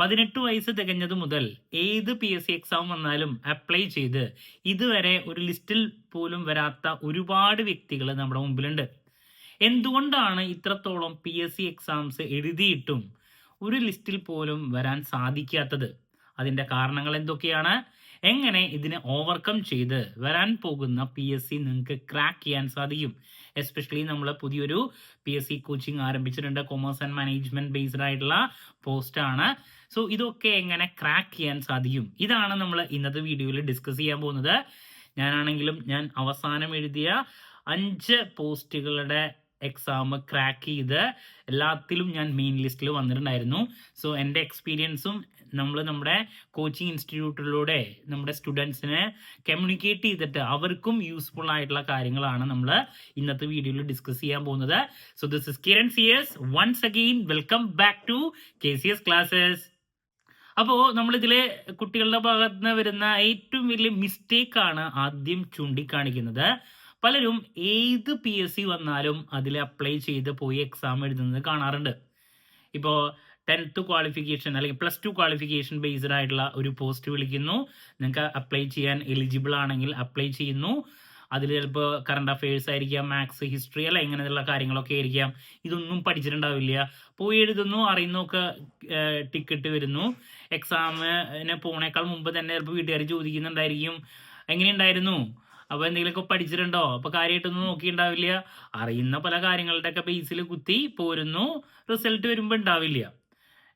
പതിനെട്ട് വയസ്സ് തികഞ്ഞത് മുതൽ ഏത് പി എസ് സി എക്സാം വന്നാലും അപ്ലൈ ചെയ്ത് ഇതുവരെ ഒരു ലിസ്റ്റിൽ പോലും വരാത്ത ഒരുപാട് വ്യക്തികൾ നമ്മുടെ മുമ്പിലുണ്ട്. എന്തുകൊണ്ടാണ് ഇത്രത്തോളം പി എസ് സി എക്സാംസ് എഴുതിയിട്ടും ഒരു ലിസ്റ്റിൽ പോലും വരാൻ സാധിക്കാത്തത്? അതിന്റെ കാരണങ്ങൾ എന്തൊക്കെയാണ്? എങ്ങനെ ഇതിനെ ഓവർകം ചെയ്ത് വരാൻ പോകുന്ന പി എസ് സി നിങ്ങൾക്ക് ക്രാക്ക് ചെയ്യാൻ സാധിക്കും? എസ്പെഷ്യലി നമ്മൾ പുതിയൊരു പി എസ് സി കോച്ചിങ് ആരംഭിച്ചിട്ടുണ്ട്. കൊമേഴ്സ് ആൻഡ് മാനേജ്മെന്റ് ബേസ്ഡ് ആയിട്ടുള്ള പോസ്റ്റാണ് സോ ഇതൊക്കെ എങ്ങനെ ക്രാക്ക് ചെയ്യാൻ സാധിക്കും? ഇതാണ് നമ്മൾ ഇന്നത്തെ വീഡിയോയിൽ ഡിസ്കസ് ചെയ്യാൻ പോകുന്നത്. ഞാനാണെങ്കിലും ഞാൻ അവസാനം എഴുതിയ അഞ്ച് പോസ്റ്റുകളുടെ എക്സാം ക്രാക്ക് ചെയ്ത് എല്ലാത്തിലും ഞാൻ മെയിൻ ലിസ്റ്റിൽ വന്നിട്ടുണ്ടായിരുന്നു. സോ എന്റെ എക്സ്പീരിയൻസും നമ്മൾ നമ്മുടെ കോച്ചിങ് ഇൻസ്റ്റിറ്റ്യൂട്ടിലൂടെ നമ്മുടെ സ്റ്റുഡൻസിനെ കമ്മ്യൂണിക്കേറ്റ് ചെയ്തിട്ട് അവർക്കും യൂസ്ഫുൾ ആയിട്ടുള്ള കാര്യങ്ങളാണ് നമ്മൾ ഇന്നത്തെ വീഡിയോയിൽ ഡിസ്കസ് ചെയ്യാൻ പോകുന്നത്. So this is Kiran C S once again welcome back to K C S classes അപ്പോൾ നമ്മളിതിലെ കുട്ടികളുടെ ഭാഗത്ത് നിന്ന് വരുന്ന ഏറ്റവും വലിയ മിസ്റ്റേക്കാണ് ആദ്യം ചൂണ്ടിക്കാണിക്കുന്നത്. പലരും ഏത് പി എസ് സി വന്നാലും അതിൽ അപ്ലൈ ചെയ്ത് പോയി എക്സാം എഴുതുന്നത് കാണാറുണ്ട്. ഇപ്പോൾ ടെൻത്ത് ക്വാളിഫിക്കേഷൻ അല്ലെങ്കിൽ പ്ലസ് ടു ക്വാളിഫിക്കേഷൻ ബേസ്ഡ് ആയിട്ടുള്ള ഒരു പോസ്റ്റ് വിളിക്കുന്നു. നിങ്ങൾക്ക് അപ്ലൈ ചെയ്യാൻ എലിജിബിൾ ആണെങ്കിൽ അപ്ലൈ ചെയ്യുന്നു. അതിൽ ചിലപ്പോൾ കറണ്ട് അഫയേഴ്സ് ആയിരിക്കാം മാത്സ് ഹിസ്റ്ററി അല്ല ഇങ്ങനെയുള്ള കാര്യങ്ങളൊക്കെ ആയിരിക്കാം. ഇതൊന്നും പഠിച്ചിട്ടുണ്ടാവില്ല. പോയി എഴുതുന്നു അറിയുന്നൊക്കെ ടിക്കറ്റ് വരുന്നു. എക്സാമിന് പോണേക്കാൾ മുമ്പ് തന്നെ ചിലപ്പോൾ വീട്ടുകാർ ചോദിക്കുന്നുണ്ടായിരിക്കും എങ്ങനെയുണ്ടായിരുന്നു? അപ്പോൾ എന്തെങ്കിലുമൊക്കെ പഠിച്ചിട്ടുണ്ടോ? അപ്പോൾ കാര്യമായിട്ടൊന്നും നോക്കിയിട്ടുണ്ടാവില്ല. അറിയുന്ന പല കാര്യങ്ങളുടെയൊക്കെ ബേസിൽ കുത്തി പോരുന്നു. റിസൾട്ട് വരുമ്പോൾ ഉണ്ടാവില്ല.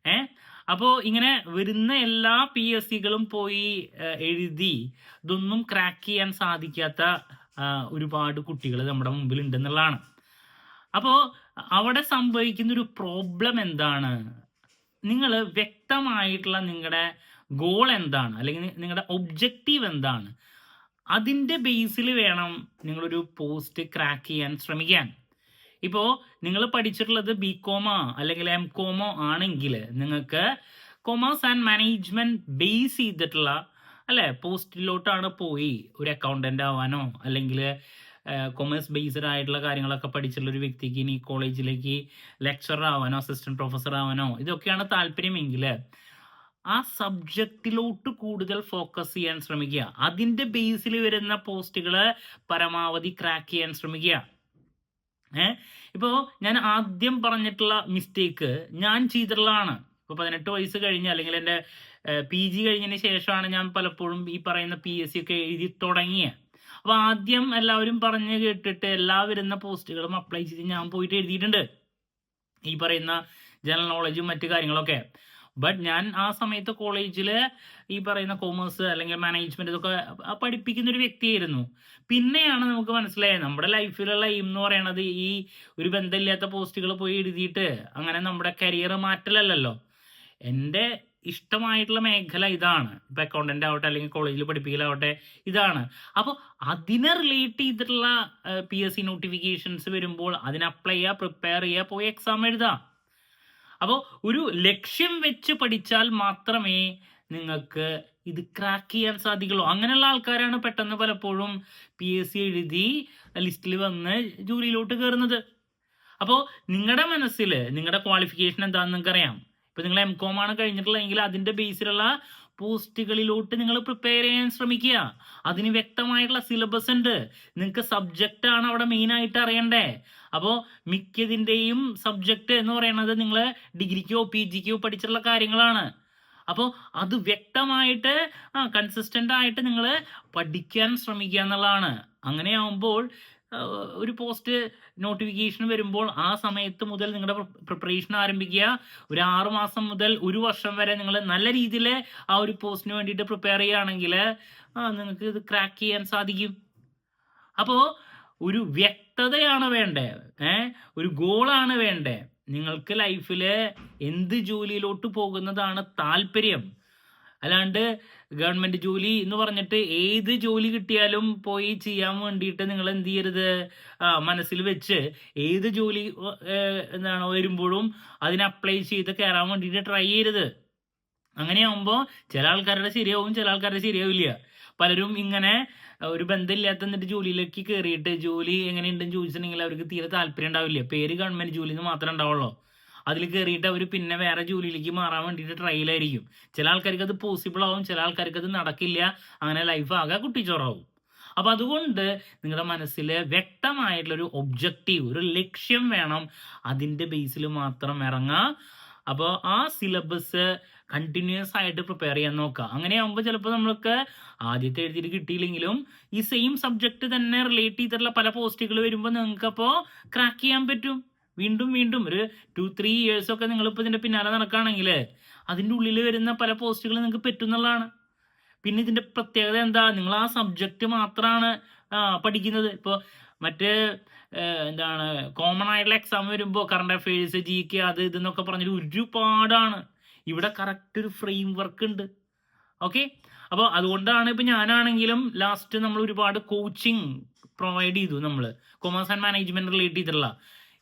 ഏ? അപ്പോൾ ഇങ്ങനെ വരുന്ന എല്ലാ പി എസ് സികളും പോയി എഴുതി ഇതൊന്നും ക്രാക്ക് ചെയ്യാൻ സാധിക്കാത്ത ഒരുപാട് കുട്ടികൾ നമ്മുടെ മുമ്പിൽ ഉണ്ടെന്നുള്ളതാണ് അപ്പോൾ അവിടെ സംഭവിക്കുന്ന ഒരു പ്രോബ്ലം എന്താണ്? നിങ്ങൾ വ്യക്തമായിട്ടുള്ള നിങ്ങളുടെ ഗോൾ എന്താണ്? അല്ലെങ്കിൽ നിങ്ങളുടെ ഒബ്ജക്റ്റീവ് എന്താണ്? അതിന്റെ ബേസിൽ വേണം നിങ്ങളൊരു പോസ്റ്റ് ക്രാക്ക് ചെയ്യാൻ ശ്രമിക്കാൻ. ഇപ്പോൾ നിങ്ങൾ പഠിച്ചിട്ടുള്ളത് ബി കോമോ അല്ലെങ്കിൽ എം കോമോ ആണെങ്കിൽ നിങ്ങൾക്ക് കൊമേഴ്സ് ആൻഡ് മാനേജ്മെന്റ് ബേസ് ചെയ്തിട്ടുള്ള അല്ലേ? പോസ്റ്റിലോട്ടാണ് പോയി ഒരു അക്കൗണ്ടന്റ് ആവാനോ അല്ലെങ്കിൽ കൊമേഴ്സ് ബേസ്ഡ് ആയിട്ടുള്ള കാര്യങ്ങളൊക്കെ പഠിച്ചുള്ള ഒരു വ്യക്തിക്ക് ഇനി കോളേജിലേക്ക് ലെക്ചറർ ആവാനോ അസിസ്റ്റന്റ് പ്രൊഫസർ ആവാനോ ഇതൊക്കെയാണ് താല്പര്യമെങ്കിൽ ആ സബ്ജക്റ്റിലോട്ട് കൂടുതൽ ഫോക്കസ് ചെയ്യാൻ ശ്രമിക്കുക. അതിന്റെ ബേസിൽ വരുന്ന പോസ്റ്റുകൾ പരമാവധി ക്രാക്ക് ചെയ്യാൻ ശ്രമിക്കുക. ഏഹ് ഇപ്പോൾ ഞാൻ ആദ്യം പറഞ്ഞിട്ടുള്ള മിസ്റ്റേക്ക് ഞാൻ ചെയ്തിട്ടുള്ളതാണ്. ഇപ്പോൾ പതിനെട്ട് വയസ്സ് കഴിഞ്ഞ് അല്ലെങ്കിൽ എന്റെ പി ജി കഴിഞ്ഞതിന് ശേഷമാണ് ഞാൻ പലപ്പോഴും ഈ പറയുന്ന പി എസ് സി ഒക്കെ എഴുതി തുടങ്ങിയത് അപ്പോൾ ആദ്യം എല്ലാവരും പറഞ്ഞ് കേട്ടിട്ട് എല്ലാ വരുന്ന പോസ്റ്റുകളും അപ്ലൈ ചെയ്ത് ഞാൻ പോയിട്ട് എഴുതിയിട്ടുണ്ട്. ഈ പറയുന്ന ജനറൽ നോളജും മറ്റു കാര്യങ്ങളൊക്കെ. ബട്ട് ഞാൻ ആ സമയത്ത് കോളേജിൽ ഈ പറയുന്ന കോമേഴ്സ് അല്ലെങ്കിൽ മാനേജ്മെന്റ് ഇതൊക്കെ പഠിപ്പിക്കുന്ന ഒരു വ്യക്തിയായിരുന്നു. പിന്നെയാണ് നമുക്ക് മനസ്സിലായത് നമ്മുടെ ലൈഫിലുള്ള എയിം എന്ന് പറയണത് ഈ ഒരു ബന്ധമില്ലാത്ത പോസ്റ്റുകൾ പോയി എഴുതിയിട്ട് അങ്ങനെ നമ്മുടെ കരിയർ മാറ്റലല്ലല്ലോ. എന്റെ ഇഷ്ടമായിട്ടുള്ള മേഖല ഇതാണ്. ഇപ്പം അക്കൗണ്ടന്റ് ആവട്ടെ അല്ലെങ്കിൽ കോളേജിൽ പഠിപ്പിക്കലാവട്ടെ ഇതാണ്. അപ്പോൾ അതിനെ റിലേറ്റ് ചെയ്തിട്ടുള്ള പി എസ് സി നോട്ടിഫിക്കേഷൻസ് വരുമ്പോൾ അതിന് അപ്ലൈ ചെയ്യുക പ്രിപ്പയർ ചെയ്യുക പോയി എക്സാം എഴുതാം അപ്പോൾ ഒരു ലക്ഷ്യം വെച്ച് പഠിച്ചാൽ മാത്രമേ നിങ്ങൾക്ക് ഇത് ക്രാക്ക് ചെയ്യാൻ സാധിക്കുള്ളൂ. അങ്ങനെയുള്ള ആൾക്കാരാണ് പെട്ടെന്ന് പലപ്പോഴും പി എസ് സി എഴുതി ലിസ്റ്റിൽ വന്ന് ജോലിയിലോട്ട് കയറുന്നത് അപ്പോൾ നിങ്ങളുടെ മനസ്സിൽ നിങ്ങളുടെ ക്വാളിഫിക്കേഷൻ എന്താണെന്ന് നിങ്ങൾക്ക് അറിയാം ഇപ്പം നിങ്ങൾ എം കോം ആണ് കഴിഞ്ഞിട്ടുള്ളതെങ്കിൽ അതിന്റെ ബേസിലുള്ള പോസ്റ്റുകളിലോട്ട് നിങ്ങൾ പ്രിപ്പയർ ചെയ്യാൻ ശ്രമിക്കുക. അതിന് വ്യക്തമായിട്ടുള്ള സിലബസ് ഉണ്ട്. നിങ്ങൾക്ക് സബ്ജക്റ്റ് ആണ് അവിടെ മെയിനായിട്ട് അറിയണ്ടേ. അപ്പോൾ മിക്കതിന്റെയും സബ്ജക്റ്റ് എന്ന് പറയുന്നത് നിങ്ങൾ ഡിഗ്രിക്കോ പി ജിക്കോ പഠിച്ചിട്ടുള്ള കാര്യങ്ങളാണ്. അപ്പോൾ അത് വ്യക്തമായിട്ട് ആ കൺസിസ്റ്റന്റ് ആയിട്ട് നിങ്ങൾ പഠിക്കാൻ ശ്രമിക്കുക എന്നുള്ളതാണ്. അങ്ങനെയാവുമ്പോൾ ഒരു പോസ്റ്റ് നോട്ടിഫിക്കേഷൻ വരുമ്പോൾ ആ സമയത്ത് മുതൽ നിങ്ങളുടെ പ്രിപ്പറേഷൻ ആരംഭിക്കുക. ഒരു ആറു മാസം മുതൽ ഒരു വർഷം വരെ നിങ്ങൾ നല്ല രീതിയിൽ ആ ഒരു പോസ്റ്റിന് വേണ്ടിയിട്ട് പ്രിപ്പയർ ചെയ്യുകയാണെങ്കിൽ നിങ്ങൾക്ക് ഇത് ക്രാക്ക് ചെയ്യാൻ സാധിക്കും. അപ്പോൾ ഒരു വ്യക്തതയാണ് വേണ്ടേ? ഏ ഒരു ഗോളാണ് വേണ്ടേ? നിങ്ങൾക്ക് ലൈഫിൽ എന്ത് ജോലിയിലോട്ട് പോകുന്നതാണ് താല്പര്യം. അല്ലാണ്ട് ഗവൺമെന്റ് ജോലി എന്ന് പറഞ്ഞിട്ട് ഏത് ജോലി കിട്ടിയാലും പോയി ചെയ്യാൻ വേണ്ടിയിട്ട് നിങ്ങൾ എന്ത് ചെയ്യരുത്? മനസ്സിൽ വെച്ച് ഏത് ജോലി എന്താണ് വരുമ്പോഴും അതിന് അപ്ലൈ ചെയ്ത് കയറാൻ വേണ്ടിയിട്ട് ട്രൈ ചെയ്യരുത്. അങ്ങനെയാകുമ്പോൾ ചില ആൾക്കാരുടെ ശരിയാവും ചില ആൾക്കാരുടെ ശരിയാവില്ല. പലരും ഇങ്ങനെ ഒരു ബന്ധമില്ലാത്ത എന്നിട്ട് ജോലിയിലേക്ക് കയറിയിട്ട് ജോലി എങ്ങനെയുണ്ടെന്ന് ചോദിച്ചിട്ടുണ്ടെങ്കിൽ അവർക്ക് തീരെ താല്പര്യം ഉണ്ടാവില്ല. പേര് ഗവൺമെന്റ് ജോലി എന്ന് മാത്രമേ ഉണ്ടാവുള്ളൂ. അതിൽ കയറിയിട്ട് അവർ പിന്നെ വേറെ ജോലിയിലേക്ക് മാറാൻ വേണ്ടിയിട്ട് ട്രയലായിരിക്കും ചില ആൾക്കാർക്ക് അത് പോസിബിൾ ആവും ചില ആൾക്കാർക്ക് അത് നടക്കില്ല. അങ്ങനെ ലൈഫ് ആകെ കുട്ടിച്ചോറാവും. അപ്പം അതുകൊണ്ട് നിങ്ങളുടെ മനസ്സിൽ വ്യക്തമായിട്ടുള്ളൊരു ഒബ്ജക്റ്റീവ് ഒരു ലക്ഷ്യം വേണം അതിന്റെ ബേസിൽ മാത്രം ഇറങ്ങുക അപ്പോൾ ആ സിലബസ് കണ്ടിന്യൂസ് ആയിട്ട് പ്രിപ്പയർ ചെയ്യാൻ നോക്കുക അങ്ങനെയാകുമ്പോൾ ചിലപ്പോൾ നമ്മൾക്ക് ആദ്യത്തെ എഴുതിയിട്ട് കിട്ടിയില്ലെങ്കിലും ഈ സെയിം സബ്ജക്റ്റ് തന്നെ റിലേറ്റ് ചെയ്തിട്ടുള്ള പല പോസ്റ്റുകൾ വരുമ്പോൾ നിങ്ങൾക്ക് അപ്പോൾ ക്രാക്ക് ചെയ്യാൻ പറ്റും. വീണ്ടും വീണ്ടും ഒരു ടു ത്രീ ഇയേഴ്സ് ഒക്കെ നിങ്ങളിപ്പോൾ ഇതിന്റെ പിന്നാലെ നടക്കുകയാണെങ്കിൽ അതിന്റെ ഉള്ളിൽ വരുന്ന പല പോസ്റ്റുകൾ നിങ്ങൾക്ക് പറ്റുന്നുള്ളതാണ് പിന്നെ ഇതിന്റെ പ്രത്യേകത എന്താ? നിങ്ങൾ ആ സബ്ജക്റ്റ് മാത്രമാണ് പഠിക്കുന്നത്. ഇപ്പോൾ മറ്റ് എന്താണ് കോമൺ ആയിട്ടുള്ള എക്സാം വരുമ്പോൾ കറണ്ട് അഫയേഴ്സ് ജി കെ അത് ഇതെന്നൊക്കെ പറഞ്ഞിട്ട് ഒരുപാടാണ്. ഇവിടെ കറക്റ്റ് ഒരു ഫ്രെയിം വർക്ക് ഉണ്ട്. ഓക്കെ അപ്പോൾ അതുകൊണ്ടാണ് ഇപ്പോൾ ഞാനാണെങ്കിലും ലാസ്റ്റ് നമ്മൾ ഒരുപാട് കോച്ചിങ് പ്രൊവൈഡ് ചെയ്തു നമ്മൾ കൊമേഴ്സ് ആൻഡ് മാനേജ്മെന്റ് റിലേറ്റ് ചെയ്തിട്ടുള്ള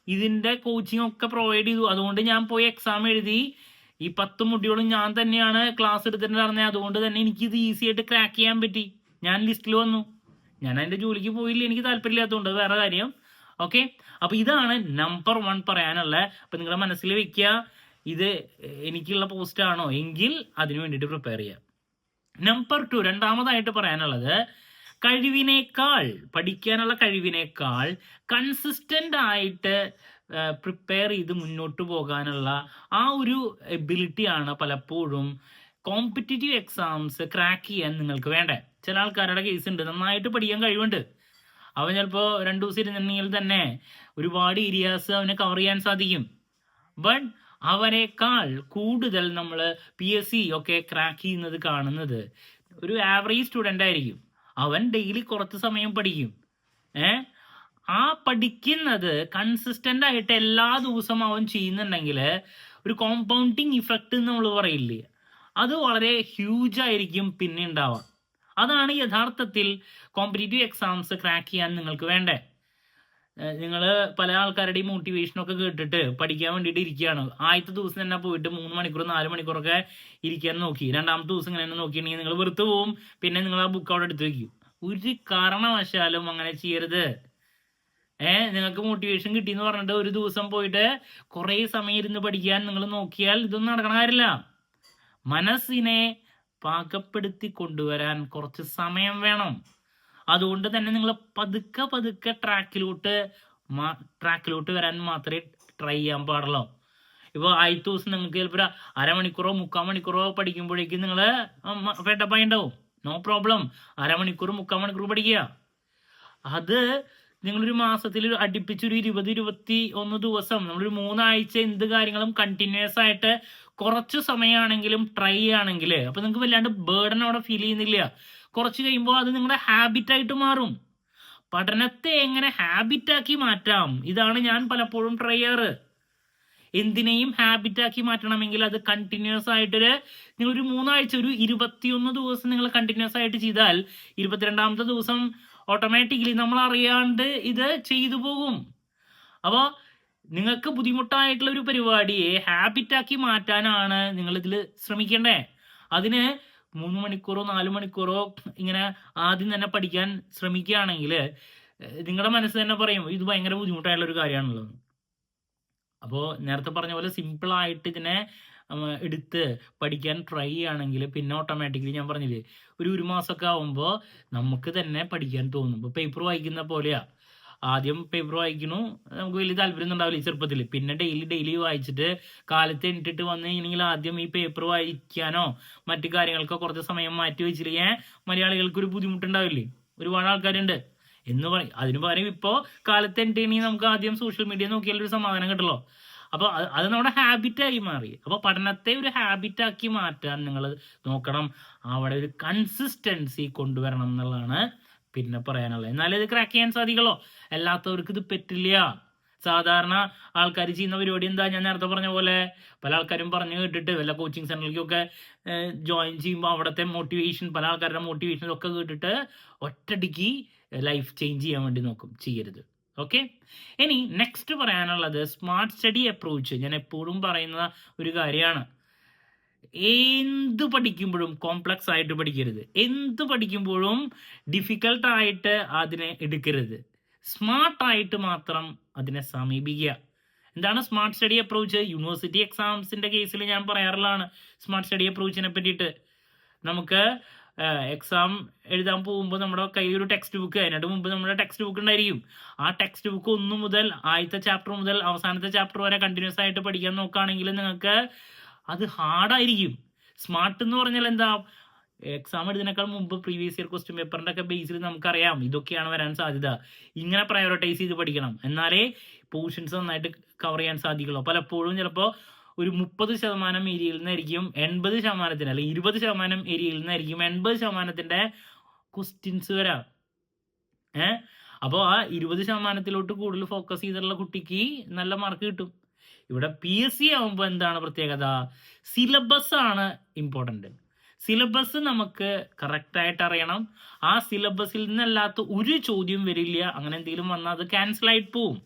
ഇതിന്റെ കോച്ചിങ് ഒക്കെ പ്രൊവൈഡ് ചെയ്തു. അതുകൊണ്ട് ഞാൻ പോയി എക്സാം എഴുതി. ഈ പത്ത് മുടിയോളം ഞാൻ തന്നെയാണ് ക്ലാസ് എടുത്തിട്ട് പറഞ്ഞത് അതുകൊണ്ട് തന്നെ എനിക്ക് ഇത് ഈസി ആയിട്ട് ക്രാക്ക് ചെയ്യാൻ പറ്റി. ഞാൻ ലിസ്റ്റിൽ വന്നു. ഞാൻ അതിന്റെ ജോലിക്ക് പോയില്ല. എനിക്ക് താല്പര്യമില്ലാത്തതുകൊണ്ട് വേറെ കാര്യം. ഓക്കെ അപ്പോൾ ഇതാണ് നമ്പർ വൺ പറയാനുള്ള. അപ്പം നിങ്ങളുടെ മനസ്സിൽ വെക്കുക ഇത് എനിക്കുള്ള പോസ്റ്റ് ആണോ? എങ്കിൽ അതിനു വേണ്ടിയിട്ട് പ്രിപ്പയർ ചെയ്യുക. നമ്പർ ടു രണ്ടാമതായിട്ട് പറയാനുള്ളത് കഴിവിനേക്കാൾ പഠിക്കാനുള്ള കഴിവിനേക്കാൾ കൺസിസ്റ്റന്റ് ആയിട്ട് പ്രിപ്പയർ ചെയ്ത് മുന്നോട്ട് പോകാനുള്ള ആ ഒരു എബിലിറ്റിയാണ് പലപ്പോഴും കോമ്പറ്റേറ്റീവ് എക്സാംസ് ക്രാക്ക് ചെയ്യാൻ നിങ്ങൾക്ക് വേണ്ടേ ചില ആൾക്കാരുടെ കേസ് ഉണ്ട് നന്നായിട്ട് പഠിക്കാൻ കഴിവുണ്ട്. അവൻ ചിലപ്പോൾ രണ്ടു ദിവസം ഇരുന്നിട്ടുണ്ടെങ്കിൽ തന്നെ ഒരുപാട് ഏരിയാസ് അവനെ കവർ ചെയ്യാൻ സാധിക്കും. ബട്ട് അവനേക്കാൾ കൂടുതൽ നമ്മൾ പി എസ് സി ഒക്കെ ക്രാക്ക് ചെയ്യുന്നത് കാണുന്നത് ഒരു ആവറേജ് സ്റ്റുഡന്റ് ആയിരിക്കും. അവൻ ഡെയിലി കുറച്ച് സമയം പഠിക്കും. ഏ? ആ പഠിക്കുന്നത് കൺസിസ്റ്റന്റ് ആയിട്ട് എല്ലാ ദിവസവും അവൻ ചെയ്യുന്നുണ്ടെങ്കിൽ ഒരു കോമ്പൗണ്ടിങ് ഇഫക്റ്റ് എന്ന് നമ്മൾ പറയില്ലേ? അത് വളരെ ഹ്യൂജ് ആയിരിക്കും പിന്നെ ഉണ്ടാവുക അതാണ് യഥാർത്ഥത്തിൽ കോമ്പറ്റേറ്റീവ് എക്സാംസ് ക്രാക്ക് ചെയ്യാൻ നിങ്ങൾക്ക് വേണ്ടേ നിങ്ങൾ പല ആൾക്കാരുടെയും മോട്ടിവേഷനൊക്കെ കേട്ടിട്ട് പഠിക്കാൻ വേണ്ടിയിട്ട് ഇരിക്കുകയാണ്. ആദ്യത്തെ ദിവസം തന്നെ പോയിട്ട് മൂന്ന് മണിക്കൂർ നാല് മണിക്കൂറൊക്കെ ഇരിക്കാൻ നോക്കി. രണ്ടാമത്തെ ദിവസം ഇങ്ങനെ തന്നെ നോക്കിയിട്ടുണ്ടെങ്കിൽ നിങ്ങൾ വെറുത്ത് പോവും. പിന്നെ നിങ്ങൾ ആ ബുക്ക് അവിടെ എടുത്ത് വയ്ക്കും ഒരു കാരണവശാലും അങ്ങനെ ചെയ്യരുത്. ഏ നിങ്ങൾക്ക് മോട്ടിവേഷൻ കിട്ടിയെന്ന് പറഞ്ഞിട്ട് ഒരു ദിവസം പോയിട്ട് കുറേ സമയം ഇരുന്ന് പഠിക്കാൻ നിങ്ങൾ നോക്കിയാൽ ഇതൊന്നും നടക്കണ കാര്യമില്ല. മനസ്സിനെ പാകപ്പെടുത്തി കൊണ്ടുവരാൻ കുറച്ച് സമയം വേണം. അതുകൊണ്ട് തന്നെ നിങ്ങൾ പതുക്കെ പതുക്കെ ട്രാക്കിലോട്ട് ട്രാക്കിലോട്ട് വരാൻ മാത്രമേ ട്രൈ ചെയ്യാൻ പാടുള്ളൂ. ഇപ്പോൾ ആദ്യത്തെ ദിവസം നിങ്ങൾക്ക് ചിലപ്പോൾ അരമണിക്കൂറോ മുക്കാൽ മണിക്കൂറോ പഠിക്കുമ്പോഴേക്കും നിങ്ങൾ ഫെട്ടപ്പായി ഉണ്ടാവും. നോ പ്രോബ്ലം അരമണിക്കൂർ മുക്കാൽ മണിക്കൂർ പഠിക്കുക. അത് നിങ്ങളൊരു മാസത്തിൽ അടുപ്പിച്ചൊരു ഇരുപത് ഇരുപത്തി ഒന്ന് ദിവസം നമ്മളൊരു മൂന്നാഴ്ച എന്ത് കാര്യങ്ങളും കണ്ടിന്യൂസ് ആയിട്ട് കുറച്ച് സമയമാണെങ്കിലും ട്രൈ ചെയ്യുകയാണെങ്കിൽ അപ്പൊ നിങ്ങൾക്ക് വല്ലാണ്ട് ബേർഡൻ അവിടെ ഫീൽ ചെയ്യുന്നില്ല. കുറച്ച് കഴിയുമ്പോൾ അത് നിങ്ങളുടെ ഹാബിറ്റായിട്ട് മാറും. പഠനത്തെ എങ്ങനെ ഹാബിറ്റാക്കി മാറ്റാം? ഇതാണ് ഞാൻ പലപ്പോഴും ട്രൈ ചെയ്യാറ് എന്തിനേയും ഹാബിറ്റാക്കി മാറ്റണമെങ്കിൽ അത് കണ്ടിന്യൂസ് ആയിട്ടൊരു നിങ്ങളൊരു മൂന്നാഴ്ച ഒരു ഇരുപത്തിയൊന്ന് ദിവസം നിങ്ങൾ കണ്ടിന്യൂസ് ആയിട്ട് ചെയ്താൽ ഇരുപത്തിരണ്ടാമത്തെ ദിവസം ഓട്ടോമാറ്റിക്കലി നമ്മൾ അറിയാണ്ട് ഇത് ചെയ്തു പോകും. അപ്പോൾ നിങ്ങൾക്ക് ബുദ്ധിമുട്ടായിട്ടുള്ള ഒരു പരിപാടിയെ ഹാബിറ്റാക്കി മാറ്റാനാണ് നിങ്ങൾ ഇതിൽ ശ്രമിക്കേണ്ടേ. അതിന് മൂന്ന് മണിക്കൂറോ നാല് മണിക്കൂറോ ഇങ്ങനെ ആദ്യം തന്നെ പഠിക്കാൻ ശ്രമിക്കുകയാണെങ്കിൽ നിങ്ങളുടെ മനസ്സ് തന്നെ പറയും ഇത് ഭയങ്കര ബുദ്ധിമുട്ടായിട്ടുള്ള ഒരു കാര്യമാണല്ലോ. അപ്പോൾ നേരത്തെ പറഞ്ഞ പോലെ സിമ്പിളായിട്ട് ഇതിനെ എടുത്ത് പഠിക്കാൻ ട്രൈ ചെയ്യുകയാണെങ്കിൽ പിന്നെ ഓട്ടോമാറ്റിക്കലി ഞാൻ പറഞ്ഞില്ലേ ഒരു ഒരു മാസമൊക്കെ ആവുമ്പോൾ നമുക്ക് തന്നെ പഠിക്കാൻ തോന്നും. ഇപ്പോൾ പേപ്പർ വായിക്കുന്ന പോലെയാ. ആദ്യം പേപ്പർ വായിക്കണു. നമുക്ക് വലിയ താല്പര്യം ഉണ്ടാവില്ല ചെറുപ്പത്തിൽ. പിന്നെ ഡെയിലി ഡെയിലി വായിച്ചിട്ട് കാലത്ത് എണ്ണിട്ട് വന്നു കഴിഞ്ഞെങ്കിൽ ആദ്യം ഈ പേപ്പർ വായിക്കാനോ മറ്റു കാര്യങ്ങൾക്കോ കുറച്ച് സമയം മാറ്റി വെച്ചില്ലെങ്കിൽ മലയാളികൾക്ക് ഒരു ബുദ്ധിമുട്ടുണ്ടാവില്ലേ? ഒരുപാട് ആൾക്കാരുണ്ട്. എന്ന് പറയും അതിന് പകരം ഇപ്പോൾ കാലത്ത് എണ്ണിട്ടാണെങ്കിൽ നമുക്ക് ആദ്യം സോഷ്യൽ മീഡിയ നോക്കിയാൽ ഒരു സമാധാനം കിട്ടല്ലോ. അപ്പോൾ അത് നമ്മുടെ ഹാബിറ്റായി മാറി. അപ്പോൾ പഠനത്തെ ഒരു ഹാബിറ്റാക്കി മാറ്റാൻ നിങ്ങൾ നോക്കണം. അവിടെ ഒരു കൺസിസ്റ്റൻസി കൊണ്ടുവരണം എന്നുള്ളതാണ് പിന്നെ പറയാനുള്ളത്. എന്നാലേ ഇത് ക്രാക്ക് ചെയ്യാൻ സാധിക്കുള്ളൂ അല്ലാത്തവർക്ക് ഇത് പറ്റില്ല. സാധാരണ ആൾക്കാർ ചെയ്യുന്ന പരിപാടി എന്താ? ഞാൻ നേരത്തെ പറഞ്ഞ പോലെ പല ആൾക്കാരും പറഞ്ഞു കേട്ടിട്ട് വല്ല കോച്ചിങ് സെന്ററിലേക്കൊക്കെ ജോയിൻ ചെയ്യുമ്പോൾ അവിടുത്തെ മോട്ടിവേഷൻ പല ആൾക്കാരുടെ മോട്ടിവേഷൻ ഒക്കെ കേട്ടിട്ട് ഒറ്റടിക്ക് ലൈഫ് ചേഞ്ച് ചെയ്യാൻ വേണ്ടി നോക്കും. ചെയ്യരുത്. ഓക്കെ ഇനി നെക്സ്റ്റ് പറയാനുള്ളത് സ്മാർട്ട് സ്റ്റഡി അപ്രോച്ച് ഞാൻ എപ്പോഴും പറയുന്ന ഒരു കാര്യമാണ്. എന്ത് പഠിക്കുമ്പോഴും കോംപ്ലക്സ് ആയിട്ട് പഠിക്കരുത്. എന്ത് പഠിക്കുമ്പോഴും ഡിഫിക്കൾട്ട് ആയിട്ട് അതിനെ എടുക്കരുത്. സ്മാർട്ടായിട്ട് മാത്രം അതിനെ സമീപിക്കുക. എന്താണ് സ്മാർട്ട് സ്റ്റഡി അപ്രോച്ച് യൂണിവേഴ്സിറ്റി എക്സാംസിന്റെ കേസിൽ ഞാൻ പറയാറുള്ളതാണ് സ്മാർട്ട് സ്റ്റഡി അപ്രോച്ചിനെ പറ്റിയിട്ട്. നമുക്ക് എക്സാം എഴുതാൻ പോകുമ്പോൾ നമ്മുടെ കയ്യിൽ ഒരു ടെക്സ്റ്റ് ബുക്ക് അതിനായിട്ട് മുമ്പ് നമ്മുടെ ടെക്സ്റ്റ് ബുക്ക് ഉണ്ടായിരിക്കും. ആ ടെക്സ്റ്റ് ബുക്ക് ഒന്ന് മുതൽ ആദ്യത്തെ ചാപ്റ്റർ മുതൽ അവസാനത്തെ ചാപ്റ്റർ വരെ കണ്ടിന്യൂസ് ആയിട്ട് പഠിക്കാൻ നോക്കുകയാണെങ്കിൽ നിങ്ങൾക്ക് അത് ഹാർഡായിരിക്കും. സ്മാർട്ട് എന്ന് പറഞ്ഞാൽ എന്താ? എക്സാം എഴുതിനേക്കാൾ മുമ്പ് പ്രീവിയസ് ഇയർ ക്വസ്റ്റ്യൻ പേപ്പറിന്റെ ഒക്കെ ബേസിൽ നമുക്കറിയാം. ഇതൊക്കെയാണ് വരാൻ സാധ്യത. ഇങ്ങനെ പ്രയോറിറ്റൈസ് ചെയ്ത് പഠിക്കണം. എന്നാലേ പോർഷൻസ് നന്നായിട്ട് കവർ ചെയ്യാൻ സാധിക്കുള്ളൂ. പലപ്പോഴും ചിലപ്പോൾ ഒരു മുപ്പത് ശതമാനം ഏരിയയിൽ നിന്നായിരിക്കും എൺപത് ശതമാനത്തിന് അല്ലെങ്കിൽ ഇരുപത് ശതമാനം ഏരിയയിൽ നിന്നായിരിക്കും എൺപത് ശതമാനത്തിന്റെ ക്വസ്റ്റ്യൻസ് വരാം. ഏഹ് അപ്പോൾ ആ ഇരുപത് ശതമാനത്തിലോട്ട് കൂടുതൽ ഫോക്കസ് ചെയ്തിട്ടുള്ള കുട്ടിക്ക് നല്ല മാർക്ക് കിട്ടും. ഇവിടെ പി എസ് സി ആവുമ്പോൾ എന്താണ് പ്രത്യേകത? സിലബസ് ആണ് ഇമ്പോർട്ടന്റ് സിലബസ് നമുക്ക് കറക്റ്റായിട്ട് അറിയണം. ആ സിലബസിൽ നിന്നല്ലാത്ത ഒരു ചോദ്യം വരില്ല. അങ്ങനെ എന്തെങ്കിലും വന്നാൽ അത് ക്യാൻസൽ ആയിട്ട് പോവും.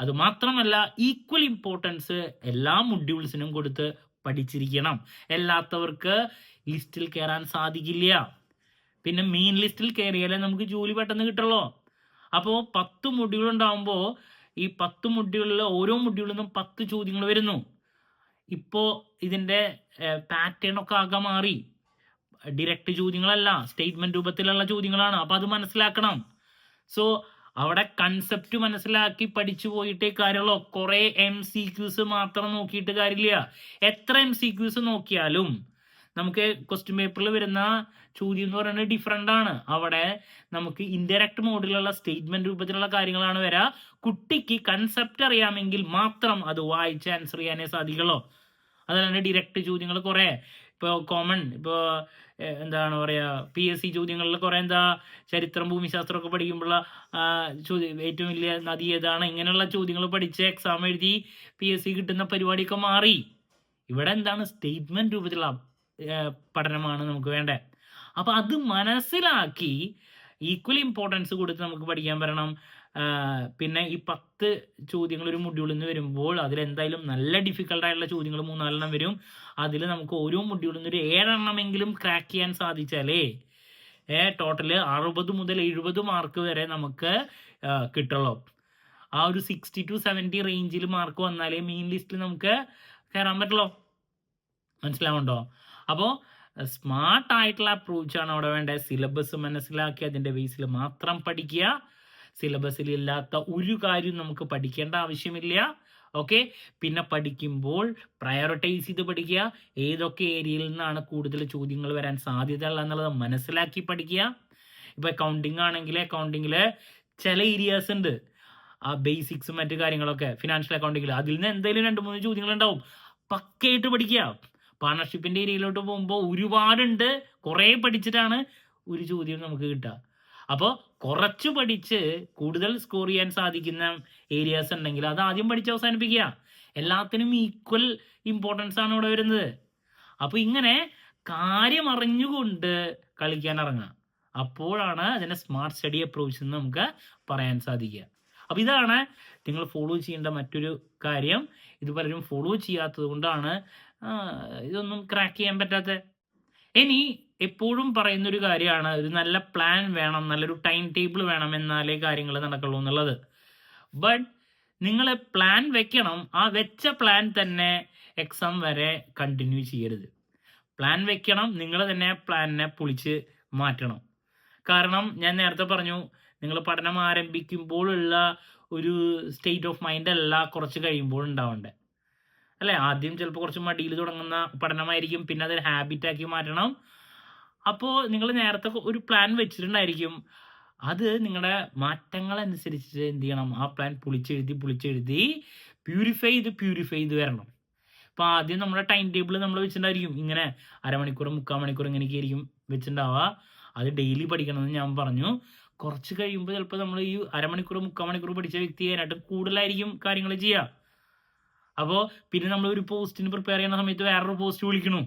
അത് മാത്രമല്ല ഈക്വൽ ഇമ്പോർട്ടൻസ് എല്ലാ മൊഡ്യൂൾസിനും കൊടുത്ത് പഠിച്ചിരിക്കണം. അല്ലാത്തവർക്ക് ലിസ്റ്റിൽ കയറാൻ സാധിക്കില്ല. പിന്നെ മെയിൻ ലിസ്റ്റിൽ കയറിയാലേ നമുക്ക് ജോലി പെട്ടെന്ന് കിട്ടുള്ളൂ. അപ്പോൾ പത്ത് മൊഡ്യൂൾ ഉണ്ടാകുമ്പോൾ ഈ പത്ത് മുടികളിലെ ഓരോ മുടികളിൽ നിന്നും പത്ത് ചോദ്യങ്ങൾ വരുന്നു. ഇപ്പോൾ ഇതിന്റെ പാറ്റേൺ ഒക്കെ ആകെ മാറി. ഡിറക്റ്റ് ചോദ്യങ്ങളല്ല സ്റ്റേറ്റ്മെന്റ് രൂപത്തിലുള്ള ചോദ്യങ്ങളാണ്. അപ്പോൾ അത് മനസ്സിലാക്കണം. സോ അവിടെ കൺസെപ്റ്റ് മനസ്സിലാക്കി പഠിച്ചു പോയിട്ടേ കാര്യമുള്ളൂ. കുറെ എം സി ക്യൂസ് മാത്രം നോക്കിയിട്ട് കാര്യമില്ല. എത്ര എം സി ക്യൂസ് നോക്കിയാലും നമുക്ക് ക്വസ്റ്റ്യൻ പേപ്പറിൽ വരുന്ന ചോദ്യം എന്ന് പറയുന്നത് ഡിഫറെന്റ് ആണ്. അവിടെ നമുക്ക് ഇൻഡയറക്റ്റ് മോഡിലുള്ള സ്റ്റേറ്റ്മെന്റ് രൂപത്തിലുള്ള കാര്യങ്ങളാണ് വരിക കുട്ടിക്ക് കൺസെപ്റ്റ് അറിയാമെങ്കിൽ മാത്രം അത് വായിച്ച് ആൻസർ ചെയ്യാനേ സാധിക്കുള്ളൂ. അതല്ലാണ്ട് ഡിറക്റ്റ് ചോദ്യങ്ങൾ കുറേ. ഇപ്പോൾ കോമൺ ഇപ്പോൾ എന്താണ് പറയുക പി എസ് സി ചോദ്യങ്ങളിൽ കുറേ എന്താ ചരിത്രം ഭൂമിശാസ്ത്രം ഒക്കെ പഠിക്കുമ്പോഴുള്ള ചോദ്യം ഏറ്റവും വലിയ നദി ഏതാണ്? ഇങ്ങനെയുള്ള ചോദ്യങ്ങൾ പഠിച്ച് എക്സാം എഴുതി പി എസ് സി കിട്ടുന്ന പരിപാടിയൊക്കെ മാറി. ഇവിടെ എന്താണ് സ്റ്റേറ്റ്മെന്റ് രൂപത്തിലുള്ള പഠനമാണ് നമുക്ക് വേണ്ടത് അപ്പോൾ അത് മനസ്സിലാക്കി ഈക്വൽ ഇമ്പോർട്ടൻസ് കൊടുത്ത് നമുക്ക് പഠിക്കാൻ പറ്റണം പിന്നെ ഈ പത്ത് ചോദ്യങ്ങൾ ഒരു മൊഡ്യൂളിൽ നിന്ന് വരുമ്പോൾ അതിൽ എന്തായാലും നല്ല ഡിഫിക്കൽട്ടായിട്ടുള്ള ചോദ്യങ്ങൾ മൂന്നാലെണ്ണം വരും. അതിൽ നമുക്ക് ഓരോ മൊഡ്യൂളിൽ നിന്ന് ഒരു ഏഴെണ്ണമെങ്കിലും ക്രാക്ക് ചെയ്യാൻ സാധിച്ചാലേ ടോട്ടൽ അറുപത് മുതൽ എഴുപത് മാർക്ക് വരെ നമുക്ക് കിട്ടുള്ളൂ. ആ ഒരു സിക്സ്റ്റി ടു സെവന്റി റേഞ്ചിൽ മാർക്ക് വന്നാലേ മെയിൻ ലിസ്റ്റിൽ നമുക്ക് കയറാൻ പറ്റുള്ളൂ. മനസ്സിലാവുണ്ടോ അപ്പോൾ സ്മാർട്ട് ആയിട്ടുള്ള അപ്രോച്ചാണ് അവിടെ വേണ്ടത് സിലബസ് മനസ്സിലാക്കി അതിന്റെ ബേസിൽ മാത്രം പഠിക്കുക. സിലബസിൽ ഇല്ലാത്ത ഒരു കാര്യവും നമുക്ക് പഠിക്കേണ്ട ആവശ്യമില്ല. ഓക്കെ പിന്നെ പഠിക്കുമ്പോൾ പ്രയോറിറ്റൈസ് ചെയ്ത് പഠിക്കുക. ഏതൊക്കെ ഏരിയയിൽ നിന്നാണ് കൂടുതൽ ചോദ്യങ്ങൾ വരാൻ സാധ്യതയുള്ള എന്നുള്ളത് മനസ്സിലാക്കി പഠിക്കുക. ഇപ്പോൾ അക്കൗണ്ടിങ് ആണെങ്കിൽ അക്കൗണ്ടിങ്ങിൽ ചില ഏരിയാസ് ഉണ്ട്. ആ ബേസിക്സും മറ്റു കാര്യങ്ങളൊക്കെ. ഫിനാൻഷ്യൽ അക്കൗണ്ടിങ്ങിൽ അതിൽ നിന്ന് എന്തെങ്കിലും രണ്ട് മൂന്ന് ചോദ്യങ്ങൾ ഉണ്ടാവും. പക്കയായിട്ട് പഠിക്കുക. പാർട്ണർഷിപ്പിന്റെ ഏരിയയിലോട്ട് പോകുമ്പോൾ ഒരുപാടുണ്ട്. കുറേ പഠിച്ചിട്ടാണ് ഒരു ചോദ്യം നമുക്ക് കിട്ടുക. അപ്പോൾ കുറച്ച് പഠിച്ച് കൂടുതൽ സ്കോർ ചെയ്യാൻ സാധിക്കുന്ന ഏരിയാസ് ഉണ്ടെങ്കിൽ അത് ആദ്യം പഠിച്ച് അവസാനിപ്പിക്കുക. എല്ലാത്തിനും ഈക്വൽ ഇമ്പോർട്ടൻസ് ആണ് ഇവിടെ വരുന്നത്. അപ്പോൾ ഇങ്ങനെ കാര്യം അറിഞ്ഞുകൊണ്ട് കളിക്കാൻ ഇറങ്ങുക. അപ്പോഴാണ് അതിനെ സ്മാർട്ട് സ്റ്റഡി അപ്രോച്ച് എന്ന് നമുക്ക് പറയാൻ സാധിക്കുക. അപ്പോൾ ഇതാണ് നിങ്ങൾ ഫോളോ ചെയ്യേണ്ട മറ്റൊരു കാര്യം. ഇത് പലരും ഫോളോ ചെയ്യാത്തത് കൊണ്ടാണ് ഇതൊന്നും ക്രാക്ക് ചെയ്യാൻ പറ്റാത്ത. ഇനി എപ്പോഴും പറയുന്ന ഒരു കാര്യമാണ് ഒരു നല്ല പ്ലാൻ വേണം നല്ലൊരു ടൈം ടേബിൾ വേണം എന്നാലേ കാര്യങ്ങൾ നടക്കുള്ളൂ എന്നുള്ളത്. ബട്ട് നിങ്ങൾ പ്ലാൻ വെക്കണം ആ വെച്ച പ്ലാൻ തന്നെ എക്സാം വരെ കണ്ടിന്യൂ ചെയ്യരുത്. പ്ലാൻ വെക്കണം നിങ്ങൾ തന്നെ പ്ലാനിനെ പൊളിച്ച് മാറ്റണം. കാരണം ഞാൻ നേരത്തെ പറഞ്ഞു നിങ്ങൾ പഠനം ആരംഭിക്കുമ്പോഴുള്ള ഒരു സ്റ്റേറ്റ് ഓഫ് മൈൻഡ് അല്ല കുറച്ച് കഴിയുമ്പോൾ ഉണ്ടാവേണ്ടത്. അല്ലേ? ആദ്യം ചിലപ്പോൾ കുറച്ച് മടിയിൽ തുടങ്ങുന്ന പഠനമായിരിക്കും പിന്നെ അതൊരു ഹാബിറ്റാക്കി മാറ്റണം. അപ്പോൾ നിങ്ങൾ നേരത്തെ ഒരു പ്ലാൻ വെച്ചിട്ടുണ്ടായിരിക്കും. അത് നിങ്ങളുടെ മാറ്റങ്ങൾ അനുസരിച്ച് എന്ത് ചെയ്യണം? ആ പ്ലാൻ പൊളിച്ചെഴുതി പൊളിച്ചെഴുതി പ്യൂരിഫൈ ചെയ്ത് പ്യൂരിഫൈ ചെയ്ത് വരണം. അപ്പോൾ ആദ്യം നമ്മുടെ ടൈം ടേബിൾ നമ്മൾ വെച്ചിട്ടുണ്ടായിരിക്കും. ഇങ്ങനെ അരമണിക്കൂർ മുക്കാൽ മണിക്കൂർ ഇങ്ങനെയൊക്കെ ആയിരിക്കും വെച്ചിട്ടുണ്ടാവുക. അത് ഡെയിലി പഠിക്കണമെന്ന് ഞാൻ പറഞ്ഞു. കുറച്ച് കഴിയുമ്പോൾ ചിലപ്പോൾ നമ്മൾ ഈ അരമണിക്കൂർ മുക്കാൽ മണിക്കൂർ പഠിച്ച വ്യക്തി അതിനായിട്ട് കൂടുതലായിരിക്കും കാര്യങ്ങൾ ചെയ്യുക. അപ്പോൾ പിന്നെ നമ്മൾ ഒരു പോസ്റ്റിന് പ്രിപ്പയർ ചെയ്യുന്ന സമയത്ത് വേറൊരു പോസ്റ്റ് വിളിക്കണു.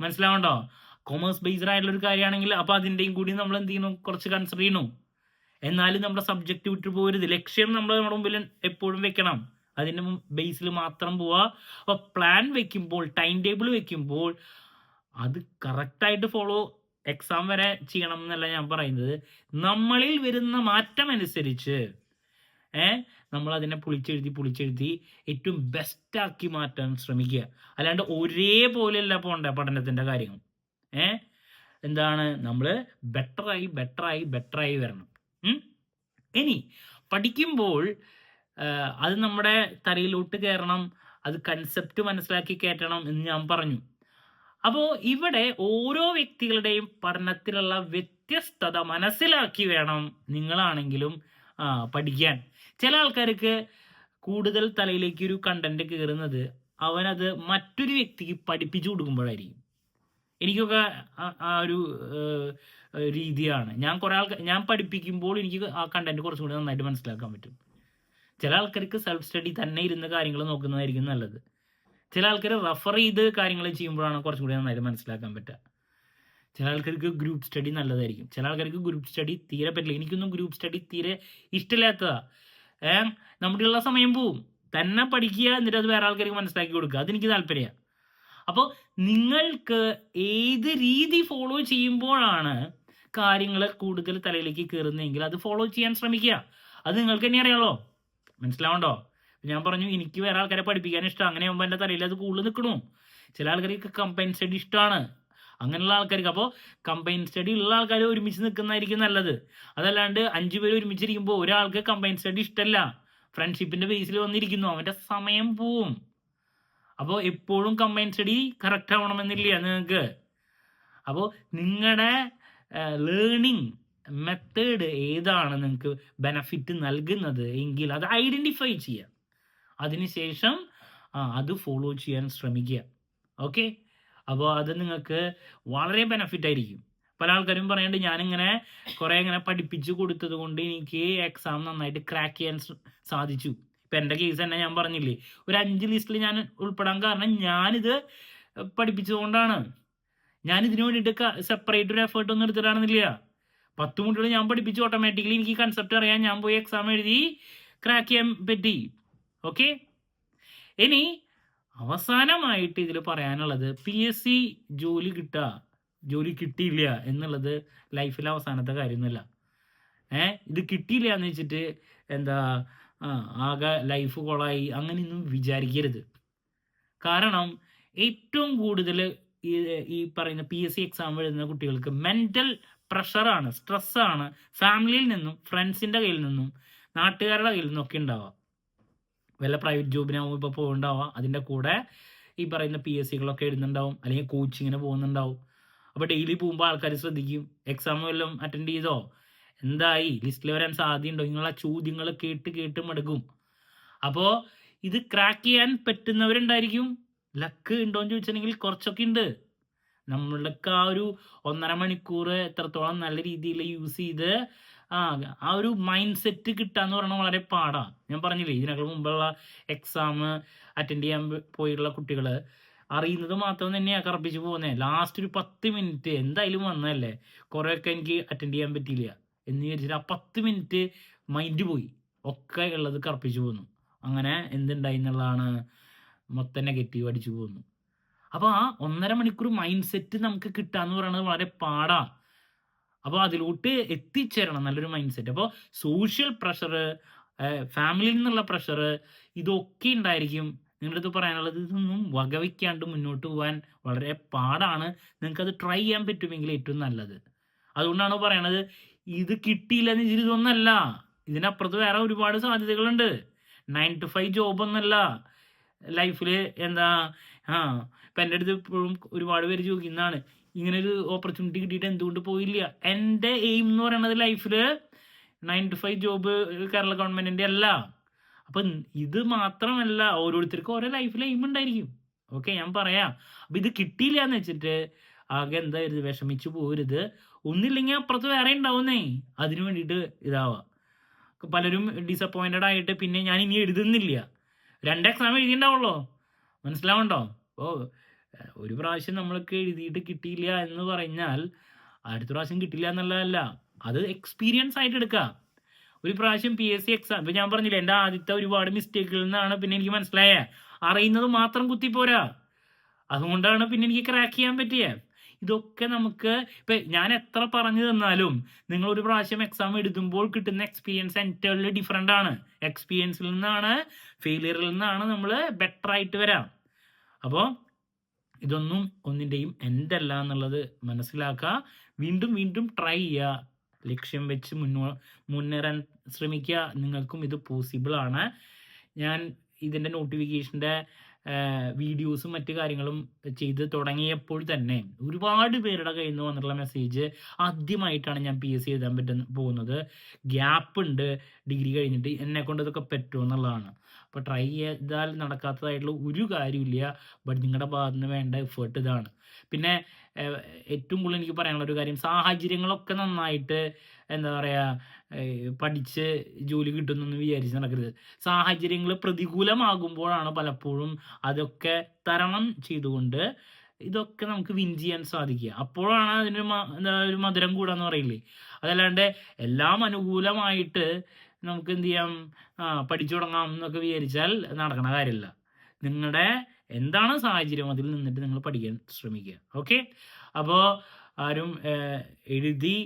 മനസ്സിലാവണ്ടോ? കൊമേഴ്സ് ബേസ്ഡ് ആയിട്ടുള്ള ഒരു കാര്യമാണെങ്കിൽ അപ്പോൾ അതിന്റെയും കൂടി നമ്മൾ എന്ത് ചെയ്യണം കുറച്ച് കൺസിഡർ ചെയ്യണു എന്നാലും നമ്മുടെ സബ്ജക്റ്റ് വിട്ടു പോകരുത് ലക്ഷ്യം നമ്മൾ നമ്മുടെ മുമ്പിൽ എപ്പോഴും വെക്കണം. അതിന്റെ ബേസിൽ മാത്രം പോവാ. അപ്പോൾ പ്ലാൻ വെക്കുമ്പോൾ ടൈം ടേബിൾ വെക്കുമ്പോൾ അത് കറക്റ്റായിട്ട് ഫോളോ എക്സാം വരെ ചെയ്യണം എന്നല്ല ഞാൻ പറയുന്നത്. നമ്മളിൽ വരുന്ന മാറ്റം അനുസരിച്ച് ഏ നമ്മൾ അതിനെ പൊളിച്ചെഴുതി പൊളിച്ചെഴുതി ഏറ്റവും ബെസ്റ്റാക്കി മാറ്റാൻ ശ്രമിക്കുക. അല്ലാണ്ട് ഒരേപോലെയല്ല പോകണ്ട പഠനത്തിന്റെ കാര്യങ്ങൾ. ഏ? എന്താണ്? നമ്മൾ ബെറ്ററായി ബെറ്ററായി ബെറ്ററായി വരണം. ഇനി പഠിക്കുമ്പോൾ അത് നമ്മുടെ തലയിലോട്ട് കയറണം അത് കൺസെപ്റ്റ് മനസ്സിലാക്കി കയറ്റണം എന്ന് ഞാൻ പറഞ്ഞു. അപ്പോൾ ഇവിടെ ഓരോ വ്യക്തികളുടെയും പഠനത്തിലുള്ള വ്യത്യസ്തത മനസ്സിലാക്കി വേണം നിങ്ങളാണെങ്കിലും പഠിക്കാൻ. ചില ആൾക്കാർക്ക് കൂടുതൽ തലയിലേക്ക് ഒരു കണ്ടന്റ് കയറുന്നത് അവനത് മറ്റൊരു വ്യക്തിക്ക് പഠിപ്പിച്ചു കൊടുക്കുമ്പോഴായിരിക്കും. എനിക്കൊക്കെ ആ- ഒരു രീതിയാണ്. ഞാൻ കുറെ ആൾക്കാർ ഞാൻ പഠിപ്പിക്കുമ്പോൾ എനിക്ക് ആ കണ്ടന്റ് കുറച്ചും കൂടി നന്നായിട്ട് മനസ്സിലാക്കാൻ പറ്റും. ചില ആൾക്കാർക്ക് സെൽഫ് സ്റ്റഡി തന്നെ ഇരുന്ന് കാര്യങ്ങൾ നോക്കുന്നതായിരിക്കും നല്ലത്. ചില ആൾക്കാർ റെഫർ ചെയ്ത് കാര്യങ്ങൾ ചെയ്യുമ്പോഴാണ് കുറച്ചും കൂടി നന്നായിട്ട് മനസ്സിലാക്കാൻ പറ്റുക. ചില ആൾക്കാർക്ക് ഗ്രൂപ്പ് സ്റ്റഡി നല്ലതായിരിക്കും. ചില ആൾക്കാർക്ക് ഗ്രൂപ്പ് സ്റ്റഡി തീരെ പറ്റില്ല. എനിക്കൊന്നും ഗ്രൂപ്പ് സ്റ്റഡി തീരെ ഇഷ്ടമില്ലാത്തതാ. ഏ? നമ്മുടെ ഉള്ള സമയം പോവും. തന്നെ പഠിക്കുക എന്നിട്ട് അത് വേറെ ആൾക്കാർക്ക് മനസ്സിലാക്കി കൊടുക്കുക. അതെനിക്ക് താല്പര്യമാണ് അപ്പോൾ നിങ്ങൾക്ക് ഏത് രീതി ഫോളോ ചെയ്യുമ്പോഴാണ് കാര്യങ്ങൾ കൂടുതൽ തലയിലേക്ക് കയറുന്നതെങ്കിൽ അത് ഫോളോ ചെയ്യാൻ ശ്രമിക്കുക. അത് നിങ്ങൾക്ക് തന്നെ അറിയാമല്ലോ മനസ്സിലാവണ്ടോ? ഞാൻ പറഞ്ഞു എനിക്ക് വേറെ ആൾക്കാരെ പഠിപ്പിക്കാൻ ഇഷ്ടം. അങ്ങനെ ആകുമ്പോൾ എന്റെ തലയിൽ അത് കൂടുതൽ നിൽക്കണു. ചില ആൾക്കാർക്ക് കമ്പൈൻ സ്റ്റഡി ഇഷ്ടമാണ്. അങ്ങനെയുള്ള ആൾക്കാർക്ക്. അപ്പോൾ കമ്പൈൻ സ്റ്റഡി ഉള്ള ആൾക്കാർ ഒരുമിച്ച് നിൽക്കുന്നതായിരിക്കും നല്ലത്. അതല്ലാണ്ട് അഞ്ചു പേര് ഒരുമിച്ചിരിക്കുമ്പോൾ ഒരാൾക്ക് കമ്പൈൻ സ്റ്റഡി ഇഷ്ടമല്ല ഫ്രണ്ട്ഷിപ്പിന്റെ ബേസിൽ വന്നിരിക്കുന്നു. അവന്റെ സമയം പോവും. അപ്പോൾ എപ്പോഴും കമ്പൈൻ സ്റ്റഡി കറക്റ്റ് ആവണമെന്നില്ല നിങ്ങൾക്ക്? അപ്പോൾ നിങ്ങളുടെ ലേണിംഗ് മെത്തേഡ് ഏതാണ് നിങ്ങൾക്ക് ബെനഫിറ്റ് നൽകുന്നത്? എങ്കിൽ അത് ഐഡന്റിഫൈ ചെയ്യുക അതിനുശേഷം അത് ഫോളോ ചെയ്യാൻ ശ്രമിക്കുക. ഓക്കെ അപ്പോൾ അത് നിങ്ങൾക്ക് വളരെ ബെനഫിറ്റ് ആയിരിക്കും. പല ആൾക്കാരും പറയാണ്ട് ഞാനിങ്ങനെ കുറേ ഇങ്ങനെ പഠിപ്പിച്ചു കൊടുത്തത് കൊണ്ട് എനിക്ക് എക്സാം നന്നായിട്ട് ക്രാക്ക് ചെയ്യാൻ സാധിച്ചു. ഇപ്പം എന്റെ കേസ് തന്നെ ഞാൻ പറഞ്ഞില്ലേ ഒരു അഞ്ച് ലിസ്റ്റിൽ ഞാൻ ഉൾപ്പെടാൻ കാരണം ഞാനിത് പഠിപ്പിച്ചതുകൊണ്ടാണ് ഞാൻ ഇതിനു വേണ്ടിയിട്ട് സെപ്പറേറ്റ് ഒരു എഫേർട്ട് ഒന്നും എടുത്തിട്ടാണെന്നില്ല. പത്ത് മുട്ടുകൾ ഞാൻ പഠിപ്പിച്ചു ഓട്ടോമാറ്റിക്കലി എനിക്ക് കൺസെപ്റ്റ് അറിയാൻ ഞാൻ പോയി എക്സാം എഴുതി ക്രാക്ക് ചെയ്യാൻ പറ്റി. ഓക്കെ ഇനി അവസാനമായിട്ട് ഇതിൽ പറയാനുള്ളത് പി എസ് സി ജോലി കിട്ടുക ജോലി കിട്ടിയില്ല എന്നുള്ളത് ലൈഫിലെ അവസാനത്തെ കാര്യമൊന്നുമല്ല. ഏ? ഇത് കിട്ടിയില്ല എന്ന് വെച്ചിട്ട് എന്താ ആകെ ലൈഫ് കൊളായി അങ്ങനെയൊന്നും വിചാരിക്കരുത്. കാരണം ഏറ്റവും കൂടുതൽ ഈ പറയുന്ന പി എസ് സി എക്സാം എഴുതുന്ന കുട്ടികൾക്ക് മെന്റൽ പ്രഷറാണ് സ്ട്രെസ്സാണ് ഫാമിലിയിൽ നിന്നും ഫ്രണ്ട്സിന്റെ കയ്യിൽ നിന്നും നാട്ടുകാരുടെ കയ്യിൽ ഒക്കെ ഉണ്ടാവുക. വല്ല പ്രൈവറ്റ് ജോബിനാവും ഇപ്പോൾ പോകുന്നുണ്ടാവുക അതിന്റെ കൂടെ ഈ പറയുന്ന പി എസ് സികളൊക്കെ എഴുതുന്നുണ്ടാവും. അല്ലെങ്കിൽ കോച്ചിങ്ങിന് പോകുന്നുണ്ടാവും. അപ്പോൾ ഡെയിലി പോകുമ്പോൾ ആൾക്കാർ ശ്രദ്ധിക്കും. എക്സാം വല്ലതും അറ്റൻഡ് ചെയ്തോ? എന്തായി? ലിസ്റ്റിൽ വരാൻ സാധ്യതയുണ്ടോ? ഇങ്ങനെയുള്ള ചോദ്യങ്ങൾ കേട്ട് കേട്ട് മടുക്കും. അപ്പോൾ ഇത് ക്രാക്ക് ചെയ്യാൻ പറ്റുന്നവരുണ്ടായിരിക്കും. ലക്ക് ഉണ്ടോ എന്ന് ചോദിച്ചിട്ടുണ്ടെങ്കിൽ കുറച്ചൊക്കെ ഉണ്ട് നമ്മൾക്ക് ആ ഒരു ഒന്നര മണിക്കൂർ എത്രത്തോളം നല്ല രീതിയിൽ യൂസ് ചെയ്ത് ആ ആ ഒരു മൈൻഡ് സെറ്റ് കിട്ടാന്ന് പറയുന്നത് വളരെ പാടാണ് ഞാൻ പറഞ്ഞില്ലേ ഇതിനേക്കാൾ മുമ്പുള്ള എക്സാം അറ്റൻഡ് ചെയ്യാൻ പോയിട്ടുള്ള കുട്ടികൾ അറിയുന്നത് മാത്രം തന്നെയാണ് കറപ്പിച്ച് പോകുന്നത് ലാസ്റ്റ് ഒരു പത്ത് മിനിറ്റ് എന്തായാലും വന്നതല്ലേ? കുറേയൊക്കെ എനിക്ക് അറ്റൻഡ് ചെയ്യാൻ പറ്റിയില്ല. എന്ന് വിചാരിച്ചിട്ട് ആ പത്ത് മിനിറ്റ് മൈൻഡ് പോയി. ഒക്കെ ഉള്ളത് കറപ്പിച്ച് പോന്നു. അങ്ങനെ എന്തുണ്ടായി എന്നുള്ളതാണ് മൊത്തം നെഗറ്റീവ് അടിച്ചു പോകുന്നു അപ്പോൾ ആ ഒന്നര മണിക്കൂർ മൈൻഡ് സെറ്റ് നമുക്ക് കിട്ടാന്ന് പറയുന്നത് വളരെ പാടാ. അപ്പോൾ അതിലോട്ട് എത്തിച്ചേരണം നല്ലൊരു മൈൻഡ് സെറ്റ് അപ്പോൾ സോഷ്യൽ പ്രഷർ ഫാമിലിയിൽ നിന്നുള്ള പ്രഷർ ഇതൊക്കെ ഉണ്ടായിരിക്കും. നിങ്ങളുടെ അടുത്ത് പറയാനുള്ളത് ഇതൊന്നും വകവയ്ക്കാണ്ട് മുന്നോട്ട് പോകാൻ വളരെ പാടാണ്. നിങ്ങൾക്കത് ട്രൈ ചെയ്യാൻ പറ്റുമെങ്കിൽ ഏറ്റവും നല്ലത്. അതുകൊണ്ടാണ് പറയണത് ഇത് കിട്ടിയില്ല എന്ന് ഇതൊന്നല്ല. ഇതിനപ്പുറത്ത് വേറെ ഒരുപാട് സാധ്യതകളുണ്ട്. നയൻ ടു ഫൈവ് ജോബ് ഒന്നല്ല. ലൈഫിൽ എന്താ ആ ഇപ്പം എന്റെ അടുത്ത് ഇപ്പോഴും ഒരുപാട് പേര് ചോദിക്കുന്നതാണ് ഇങ്ങനെ ഒരു ഓപ്പർച്യൂണിറ്റി കിട്ടിയിട്ട് എന്തുകൊണ്ട് പോയില്ല. എന്റെ എയിം എന്ന് പറയുന്നത് ലൈഫിൽ nine to five job Kerala ഗവൺമെന്റിന്റെ അല്ല. അപ്പം ഇത് മാത്രമല്ല ഓരോരുത്തർക്കും ഓരോ ലൈഫിൽ എയിം ഉണ്ടായിരിക്കും. ഓക്കെ ഞാൻ പറയാം. അപ്പം ഇത് കിട്ടിയില്ല എന്ന് വെച്ചിട്ട് ആകെ എന്തായിരുന്നു വിഷമിച്ചു പോരുത്. ഒന്നില്ലെങ്കിൽ അപ്പുറത്ത് വേറെ ഉണ്ടാവുന്നേ. അതിനു വേണ്ടിയിട്ട് ഇതാവുക പലരും ഡിസപ്പോയിന്റഡ് ആയിട്ട് പിന്നെ ഞാൻ ഇനി എഴുതുന്നില്ല. രണ്ട് എക്സാം എഴുതിയിട്ടുണ്ടാവുള്ളൂ. മനസ്സിലാവുണ്ടോ അപ്പോൾ ഒരു പ്രാവശ്യം നമ്മൾക്ക് എഴുതിയിട്ട് കിട്ടിയില്ല എന്ന് പറഞ്ഞാൽ അടുത്ത പ്രാവശ്യം കിട്ടില്ല എന്നുള്ളതല്ല. അത് എക്സ്പീരിയൻസ് ആയിട്ട് എടുക്കുക ഒരു പ്രാവശ്യം പി എസ് സി എക്സാം ഇപ്പം ഞാൻ പറഞ്ഞില്ല എന്റെ ആദ്യത്തെ ഒരുപാട് മിസ്റ്റേക്കുകളിൽ നിന്നാണ് പിന്നെ എനിക്ക് മനസ്സിലായ. അറിയുന്നത് മാത്രം കുത്തിപ്പോരാ അതുകൊണ്ടാണ് പിന്നെ എനിക്ക് ക്രാക്ക് ചെയ്യാൻ പറ്റിയത് ഇതൊക്കെ നമുക്ക് ഇപ്പം ഞാൻ എത്ര പറഞ്ഞു തന്നാലും നിങ്ങൾ ഒരു പ്രാവശ്യം എക്സാം എഴുതുമ്പോൾ കിട്ടുന്ന എക്സ്പീരിയൻസ് എന്റേർലി ഡിഫറെന്റ് ആണ്. എക്സ്പീരിയൻസിൽ നിന്നാണ് ഫെയിലിയറിൽ നിന്നാണ് നമ്മൾ ബെറ്റർ ആയിട്ട് വരാം. അപ്പോൾ ഇതൊന്നും ഒന്നിന്റെയും എന്റല്ല എന്നുള്ളത് മനസ്സിലാക്കുക. വീണ്ടും വീണ്ടും ട്രൈ ചെയ്യുക. ലക്ഷ്യം വെച്ച് മുന്നോ മുന്നേറാൻ ശ്രമിക്കുക. നിങ്ങൾക്കും ഇത് പോസിബിൾ ആണ്. ഞാൻ ഇതിന്റെ നോട്ടിഫിക്കേഷന്റെ വീഡിയോസും മറ്റു കാര്യങ്ങളും ചെയ്ത് തുടങ്ങിയപ്പോൾ തന്നെ ഒരുപാട് പേരുടെ കയ്യിൽ നിന്ന് വന്നിട്ടുള്ള മെസ്സേജ് ആദ്യമായിട്ടാണ് ഞാൻ പി എസ് സി എഴുതാൻ പറ്റുന്ന പോകുന്നത്. ഗ്യാപ്പ് ഉണ്ട്. ഡിഗ്രി കഴിഞ്ഞിട്ട് എന്നെ കൊണ്ട് ഇതൊക്കെ പറ്റുമോ എന്നുള്ളതാണ്. അപ്പോൾ ട്രൈ ചെയ്താൽ നടക്കാത്തതായിട്ടുള്ള ഒരു കാര്യമില്ല ബട്ട് നിങ്ങളുടെ ഭാഗത്ത് നിന്ന് വേണ്ട എഫേർട്ട് ഇതാണ്. പിന്നെ ഏറ്റവും കൂടുതൽ എനിക്ക് പറയാനുള്ള ഒരു കാര്യം സാഹചര്യങ്ങളൊക്കെ നന്നായിട്ട് എന്താ പറയുക പഠിച്ച് ജോലി കിട്ടുന്നെന്ന് വിചാരിച്ച് നടക്കരുത്. സാഹചര്യങ്ങൾ പ്രതികൂലമാകുമ്പോഴാണ് പലപ്പോഴും അതൊക്കെ തരണം ചെയ്തുകൊണ്ട് ഇതൊക്കെ നമുക്ക് വിൻ ചെയ്യാൻ സാധിക്കുക. അപ്പോഴാണ് അതിന് എന്താ ഒരു മധുരം കൂടാന്ന് പറയില്ലേ? അതല്ലാണ്ട് എല്ലാം അനുകൂലമായിട്ട് നമുക്ക് എന്ത് ചെയ്യാം പഠിച്ചു തുടങ്ങാം എന്നൊക്കെ വിചാരിച്ചാൽ നടക്കണ കാര്യമില്ല നിങ്ങളുടെ എന്താണ് സാഹചര്യം? അതിൽ നിന്നിട്ട് നിങ്ങൾ പഠിക്കാൻ ശ്രമിക്കുക. ഓക്കെ? അപ്പോൾ ആരും എഴുതി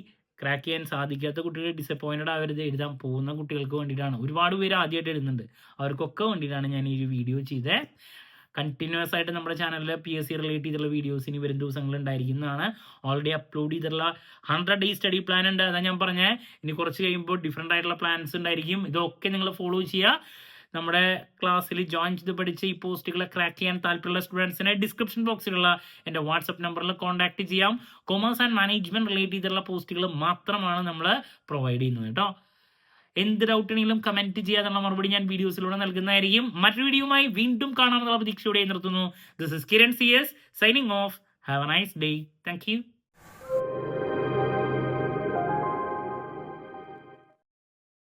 ക്രാക്ക് ചെയ്യാൻ സാധിക്കാത്ത കുട്ടികൾ ഡിസപ്പോയിന്റഡ് ആവരുത്. എഴുതാൻ പോകുന്ന കുട്ടികൾക്ക് വേണ്ടിയിട്ടാണ്. ഒരുപാട് പേര് ആദ്യമായിട്ട് എഴുതുന്നുണ്ട്. അവർക്കൊക്കെ വേണ്ടിയിട്ടാണ് ഞാൻ ഈ വീഡിയോ ചെയ്തത് കണ്ടിന്യൂസ് ആയിട്ട് നമ്മുടെ ചാനലിൽ പി എസ് സി റിലേറ്റ് ചെയ്തിട്ടുള്ള വീഡിയോസ് ഇനി വരും ദിവസങ്ങളിൽ ഉണ്ടായിരിക്കുന്നതാണ്. ഓൾറെഡി അപ്ലോഡ് ചെയ്തിട്ടുള്ള ഹൺഡ്രഡ് ഡേ സ്റ്റഡി പ്ലാൻ ഉണ്ട്. അതാ ഞാൻ പറഞ്ഞേ. ഇനി കുറച്ച് കഴിയുമ്പോൾ ഡിഫറെന്റ് ആയിട്ടുള്ള പ്ലാൻസ് ഉണ്ടായിരിക്കും. ഇതൊക്കെ നിങ്ങൾ ഫോളോ ചെയ്യുക. നമ്മുടെ ക്ലാസ്സിൽ ജോയിൻ ചെയ്ത് പഠിച്ച് ഈ പോസ്റ്റുകളെ ക്രാക്ക് ചെയ്യാൻ താല്പര്യമുള്ള സ്റ്റുഡൻസിനെ ഡിസ്ക്രിപ്ഷൻ ബോക്സിലുള്ള എന്റെ വാട്സപ്പ് നമ്പറിൽ കോൺടാക്ട് ചെയ്യാം. കൊമേഴ്സ് ആൻഡ് മാനേജ്മെന്റ് റിലേറ്റ് ചെയ്തിട്ടുള്ള പോസ്റ്റുകൾ മാത്രമാണ് നമ്മൾ പ്രൊവൈഡ് ചെയ്യുന്നത് കേട്ടോ. എന്ത് ഡൗട്ട് ഉണ്ടെങ്കിലും കമന്റ് ചെയ്യാനുള്ള മറുപടി ഞാൻ വീഡിയോസിലൂടെ നൽകുന്നതായിരിക്കും. മറ്റൊരു വീഡിയോയുമായി വീണ്ടും കാണാമെന്നുള്ള പ്രതീക്ഷയോടെ നിർത്തുന്നു. This is Kiran C S signing off have a nice day thank you